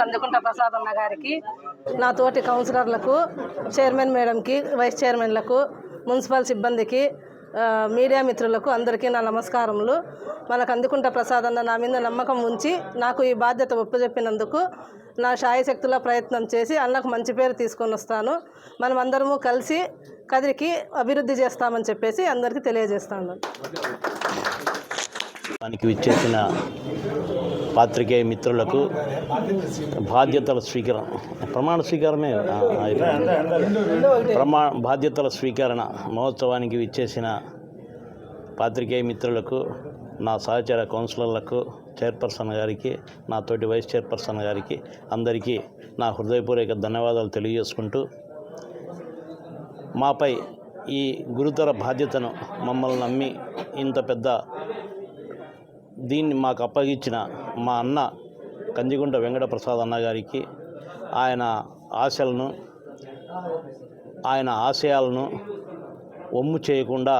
కందుకుంట ప్రసాదన్న గారికి నా తోటి కౌన్సిలర్లకు చైర్మన్ మేడంకి వైస్ చైర్మన్లకు మున్సిపల్ సిబ్బందికి మీడియా మిత్రులకు అందరికీ నా నమస్కారములు. మనకు అందుకుంట ప్రసాద్ అన్న నా మీద నమ్మకం ఉంచి నాకు ఈ బాధ్యత ఒప్పుచెప్పినందుకు నా శాయశక్తుల ప్రయత్నం చేసి అన్నకు మంచి పేరు తీసుకొని వస్తాను. మనం అందరము కలిసి కదిరికి అభివృద్ధి చేస్తామని చెప్పేసి అందరికీ తెలియజేస్తాను. మనకి విచ్చేసిన పాత్రికేయ మిత్రులకు బాధ్యతల స్వీకరణ. ప్రమాణ స్వీకారమే ప్రమాణ ప్రమా బాధ్యతల స్వీకరణ. మహోత్సవానికి విచ్చేసిన పాత్రికేయ మిత్రులకు నా సహచర కౌన్సిలర్లకు చైర్పర్సన్ గారికి నా తోటి వైస్ చైర్పర్సన్ గారికి అందరికీ నా హృదయపూర్వక ధన్యవాదాలు తెలియజేసుకుంటూ మాపై ఈ గురుతర బాధ్యతను మమ్మల్ని నమ్మి ఇంత పెద్ద దీన్ని మాకు అప్పగించిన మా అన్న కంజిగుంట వెంకటప్రసాద్ అన్న గారికి ఆయన ఆశలను ఆయన ఆశయాలను ఒమ్ము చేయకుండా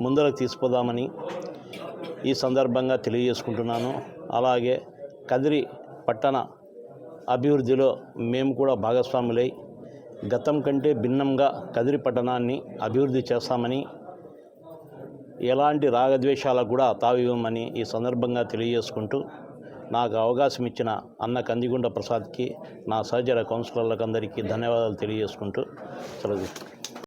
ముందరకు తీసుకుపోదామని ఈ సందర్భంగా తెలియజేసుకుంటున్నాను. అలాగే కదిరి పట్టణ అభివృద్ధిలో మేము కూడా భాగస్వాములై గతం కంటే భిన్నంగా కదిరి పట్టణాన్ని అభివృద్ధి చేస్తామని ఎలాంటి రాగద్వేషాలకు కూడా తావివ్వమని ఈ సందర్భంగా తెలియజేసుకుంటూ నాకు అవకాశం ఇచ్చిన అన్న కందిగుండ ప్రసాద్కి నా సహచర కౌన్సిలర్లకు అందరికీ ధన్యవాదాలు తెలియజేసుకుంటూ సెలవు